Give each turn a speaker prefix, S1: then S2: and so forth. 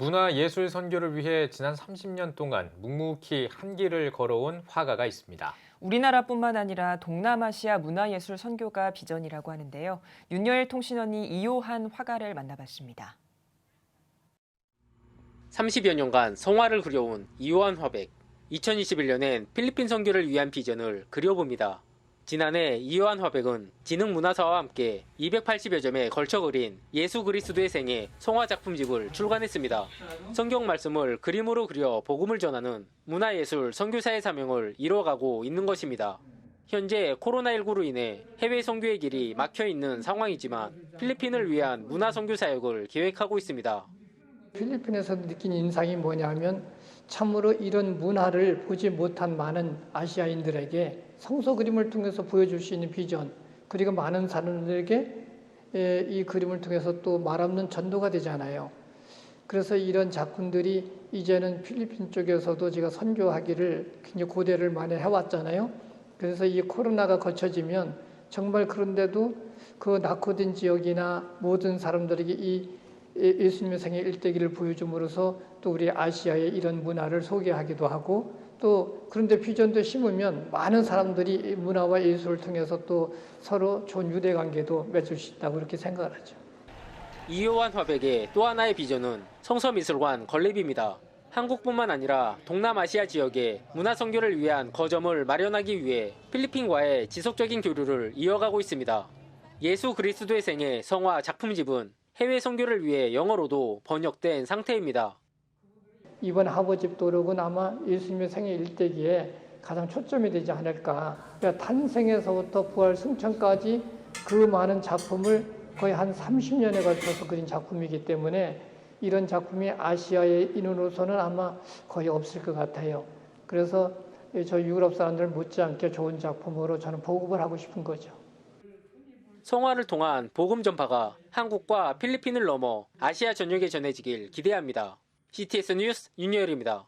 S1: 문화 예술 선교를 위해 지난 30년 동안 묵묵히 한 길을 걸어온 화가가 있습니다.
S2: 우리나라뿐만 아니라 동남아시아 문화예술 선교가 비전이라고 하는데요. 윤여일 통신원이 이요한 화가를 만나봤습니다.
S3: 30여 년간 성화를 그려온 이호한 화백. 2021년엔 필리핀 선교를 위한 비전을 그려봅니다. 지난해 이호한 화백은 지능문화사와 함께 280여 점에 걸쳐 그린 예수 그리스도의 생애 성화 작품집을 출간했습니다. 성경 말씀을 그림으로 그려 복음을 전하는 문화예술 선교사의 사명을 이뤄가고 있는 것입니다. 현재 코로나19로 인해 해외 선교의 길이 막혀 있는 상황이지만 필리핀을 위한 문화 선교 사역을 계획하고 있습니다.
S4: 필리핀에서 느낀 인상이 뭐냐면 참으로 이런 문화를 보지 못한 많은 아시아인들에게 성서 그림을 통해서 보여줄 수 있는 비전 그리고 많은 사람들에게 에, 이 그림을 통해서 또 말없는 전도가 되잖아요. 그래서 이런 작품들이 이제는 필리핀 쪽에서도 제가 선교하기를 굉장히 고대를 많이 해왔잖아요. 그래서 이 코로나가 거쳐지면 정말 그런데도 그 낙후된 지역이나 모든 사람들에게 이 예수님의 생애 일대기를 보여줌으로써 또 우리 아시아의 이런 문화를 소개하기도 하고 또 그런데 비전도 심으면 많은 사람들이 이 문화와 예술을 통해서 또 서로 좋은 유대 관계도 맺을 수 있다고 그렇게 생각을 하죠.
S3: 이효환 화백의 또 하나의 비전은 성서미술관 건립입니다. 한국뿐만 아니라 동남아시아 지역에 문화 선교를 위한 거점을 마련하기 위해 필리핀과의 지속적인 교류를 이어가고 있습니다. 예수 그리스도의 생애 성화 작품집은 해외 선교를 위해 영어로도 번역된 상태입니다.
S4: 이번 하버집 도록은 아마 예수님의 생애 일대기에 가장 초점이 되지 않을까. 그러니까 탄생에서부터 부활 승천까지 그 많은 작품을 거의 한 30년에 걸쳐서 그린 작품이기 때문에 이런 작품이 아시아의 인원으로서는 아마 거의 없을 것 같아요. 그래서 저 유럽 사람들 못지않게 좋은 작품으로 저는 보급을 하고 싶은 거죠.
S3: 성화를 통한 복음 전파가 한국과 필리핀을 넘어 아시아 전역에 전해지길 기대합니다. CTS 뉴스 윤여일입니다.